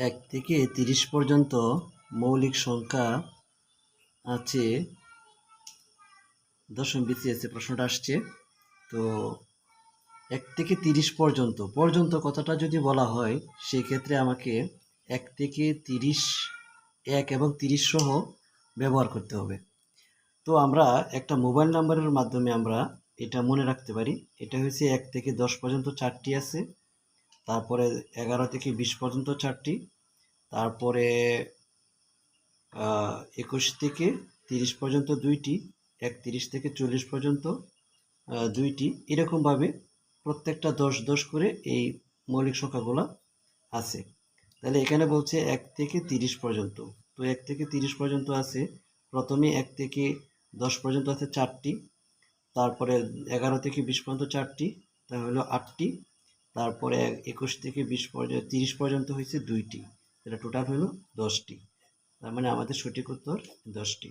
এক থেকে তিরিশ পর্যন্ত মৌলিক সংখ্যা আছে। দশম বিসিএসে প্রশ্নটা আসছে। তো এক থেকে তিরিশ পর্যন্ত পর্যন্ত কথাটা যদি বলা হয়, সেক্ষেত্রে আমাকে এক থেকে তিরিশ, এক এবং তিরিশ সহ ব্যবহার করতে হবে। তো আমরা একটা মোবাইল নাম্বারের মাধ্যমে আমরা এটা মনে রাখতে পারি। এটা হচ্ছে এক থেকে দশ পর্যন্ত চারটি আছে। তারপরে এগারো থেকে বিশ পর্যন্ত চারটি, তারপরে একুশ থেকে তিরিশ পর্যন্ত দুইটি, একত্রিশ থেকে চল্লিশ পর্যন্ত দুইটি। এরকমভাবে প্রত্যেকটা দশ দশ করে এই মৌলিক সংখ্যাগুলো আছে। তাহলে এখানে বলছে এক থেকে তিরিশ পর্যন্ত। তো এক থেকে তিরিশ পর্যন্ত আছে। প্রথমে এক থেকে দশ পর্যন্ত আছে চারটি, তারপরে এগারো থেকে বিশ পর্যন্ত চারটি তা হলো আটটি। তারপরে একুশ থেকে বিশ পর্যন্ত, তিরিশ পর্যন্ত হয়েছে দুইটি। এটা টোটাল হলো দশটি। তার মানে আমাদের সঠিক উত্তর দশটি।